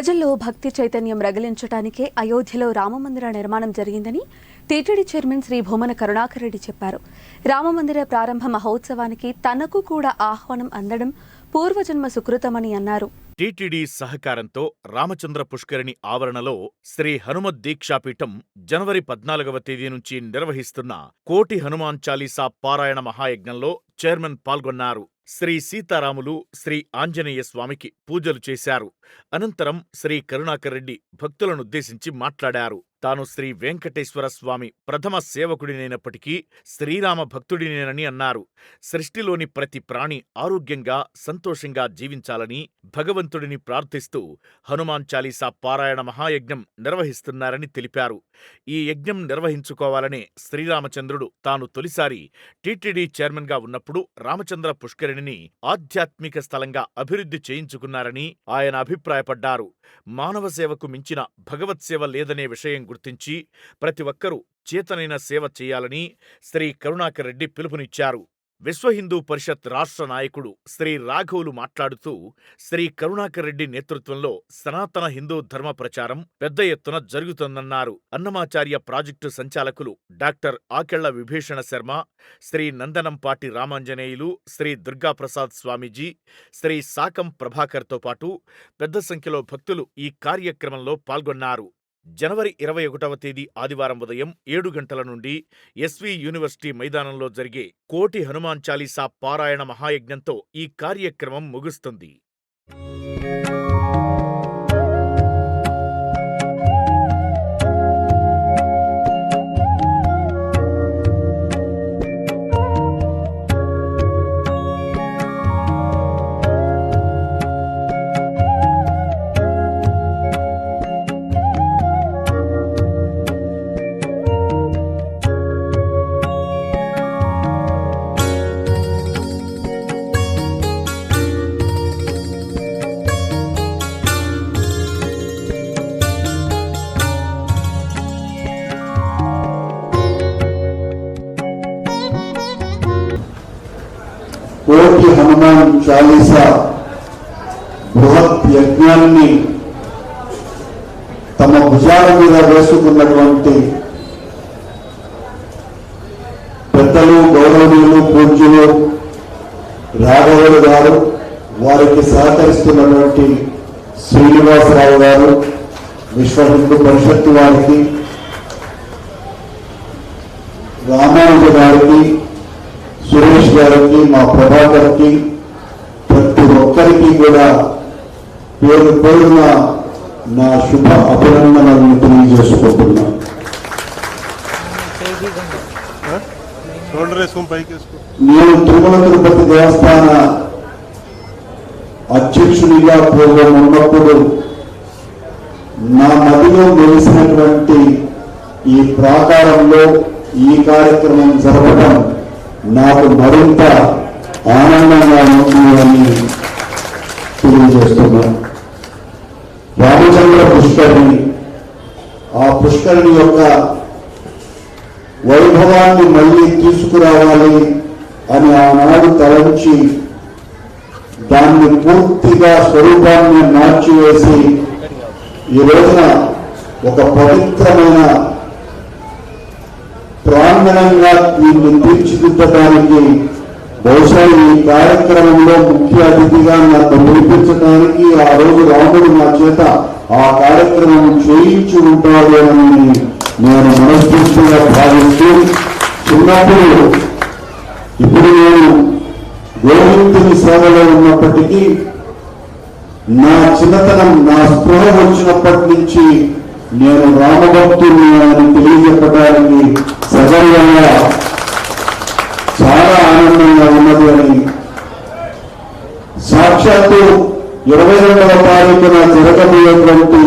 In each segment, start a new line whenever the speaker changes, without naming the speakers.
ప్రజల్లో భక్తి చైతన్యం రగిలించడానికే అయోధ్యలో రామమందిర నిర్మాణం జరిగిందని టీటీడీ చైర్మన్ శ్రీ భూమన కరుణాకర్ రెడ్డి చెప్పారు. రామమందిర ప్రారంభ మహోత్సవానికి తనకు కూడా ఆహ్వానం అందడం పూర్వజన్మ సుకృతమని అన్నారు.
టీటీడీ సహకారంతో రామచంద్ర పుష్కరిణి ఆవరణలో శ్రీ హనుమత్ దీక్షాపీఠం జనవరి పద్నాలుగవ తేదీ నుంచి నిర్వహిస్తున్న కోటి హనుమాన్ చాలీసా పారాయణ మహాయజ్ఞంలో చైర్మన్ పాల్గొన్నారు. శ్రీ సీతారాములు శ్రీ ఆంజనేయ స్వామికి పూజలు చేశారు. అనంతరం శ్రీ కరుణాకర్ రెడ్డి భక్తులనుద్దేశించి మాట్లాడారు. తాను శ్రీ వెంకటేశ్వర స్వామి ప్రథమ సేవకుడినైనప్పటికీ శ్రీరామ భక్తుడినేనని అన్నారు. సృష్టిలోని ప్రతి ప్రాణి ఆరోగ్యంగా సంతోషంగా జీవించాలని భగవంతుడిని ప్రార్థిస్తూ హనుమాన్ చాలీసా పారాయణ మహాయజ్ఞం నిర్వహిస్తున్నారని తెలిపారు. ఈ యజ్ఞం నిర్వహించుకోవాలనే శ్రీరామచంద్రుడు తాను తొలిసారి టీటీడీ చైర్మన్గా ఉన్నప్పుడు రామచంద్ర పుష్కరిణిని ఆధ్యాత్మిక స్థలంగా అభివృద్ధి చేయించుకున్నారని ఆయన అభిప్రాయపడ్డారు. మానవ సేవకు మించిన భగవత్ సేవ లేదనే విషయం గుర్తించి ప్రతి ఒక్కరూ చేతనైన సేవ చేయాలని శ్రీ కరుణాకర్ రెడ్డి పిలుపునిచ్చారు. విశ్వ హిందూ పరిషత్ రాష్ట్ర నాయకుడు శ్రీ రాఘవులు మాట్లాడుతూ శ్రీ కరుణాకర్ రెడ్డి నేతృత్వంలో సనాతన హిందూ ధర్మ ప్రచారం పెద్ద ఎత్తున జరుగుతోందన్నారు. అన్నమాచార్య ప్రాజెక్టు సంచాలకులు డాక్టర్ ఆకెళ్ళ విభీషణ శర్మ శ్రీ నందనంపాటి రామాంజనేయులు శ్రీ దుర్గాప్రసాద్ స్వామీజీ శ్రీ సాకం ప్రభాకర్తో పాటు పెద్ద సంఖ్యలో భక్తులు ఈ కార్యక్రమంలో పాల్గొన్నారు. జనవరి ఇరవై ఒకటవ తేదీ ఆదివారం ఉదయం ఏడు గంటల నుండి ఎస్వి యూనివర్సిటీ మైదానంలో జరిగే కోటి హనుమాన్ చాలీసా పారాయణ మహాయజ్ఞంతో ఈ కార్యక్రమం ముగుస్తుంది.
కోటి హనుమాన్ చాలీసా బృహత్ యజ్ఞాన్ని తమ భుజాల మీద వేసుకున్నటువంటి పెద్దలు గౌరవనీయులు పూజ్యులు రాఘవులు గారు వారికి సహకరిస్తున్నటువంటి శ్రీనివాసరావు గారు విశ్వ హిందూ పరిషత్తు వారికి రామానుజ గారికి సురేష్ గారికి మా ప్రభాకర్కి ప్రతి ఒక్కరికి కూడా పేరు పేరున నా శుభ అభినందనలను
వేసుకో.
నేను తిరుమల తిరుపతి దేవస్థాన అధ్యక్షునిగా పూర్వం ఉన్నప్పుడు నా మదిలో వెలిసినటువంటి ఈ ప్రాకారంలో ఈ కార్యక్రమం జరపడం నాకు మరింత ఆనందంగా ఉంటుందని తెలియజేస్తున్నాను రామచంద్ర పుష్కరిణి ఆ పుష్కరిణి యొక్క వైభవాన్ని మళ్ళీ తీసుకురావాలి అని ఆనాడు తలంచి దాన్ని పూర్తిగా స్వరూపాన్ని మార్చివేసి ఈ రోజున ఒక పవిత్రమైన ప్రాంగణంగా దీన్ని తీర్చిదిద్దడానికి బహుశా ఈ కార్యక్రమంలో ముఖ్య అతిథిగా నన్ను పిలిపించడానికి ఆ రోజు రాముడు నా చేత ఆ కార్యక్రమం చేయించి ఉంటాడు నేను మనస్ఫూర్తిగా భావిస్తూ చిన్నప్పుడు ఇప్పుడు నేను గోవింతుని సేవలో ఉన్నప్పటికీ నా చిన్నతనం నా స్పృహ వచ్చినప్పటి నుంచి నేను రామభక్తుని అని తెలియజెప్పడానికి సగర్వంగా చాలా ఆనందంగా ఉన్నది అని సాక్షాత్తు ఇరవై రెండవ తారీఖున జరగబోయేటువంటి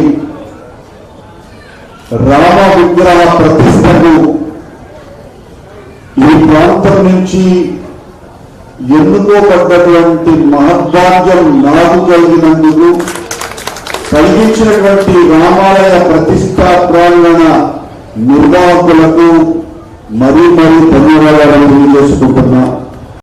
రామ విగ్రహ ప్రతిష్టకు ఈ ప్రాంతం నుంచి ఎన్నుకోబడ్డటువంటి మహద్భాగ్యం నాకు కలిగినందుకు కలిగించినటువంటి రామాలయ ప్రతిష్టా ప్రాంగణ నిర్వాహకులకు మరీ మరీ ధన్యవాదాలు తెలియజేసుకుంటున్నా.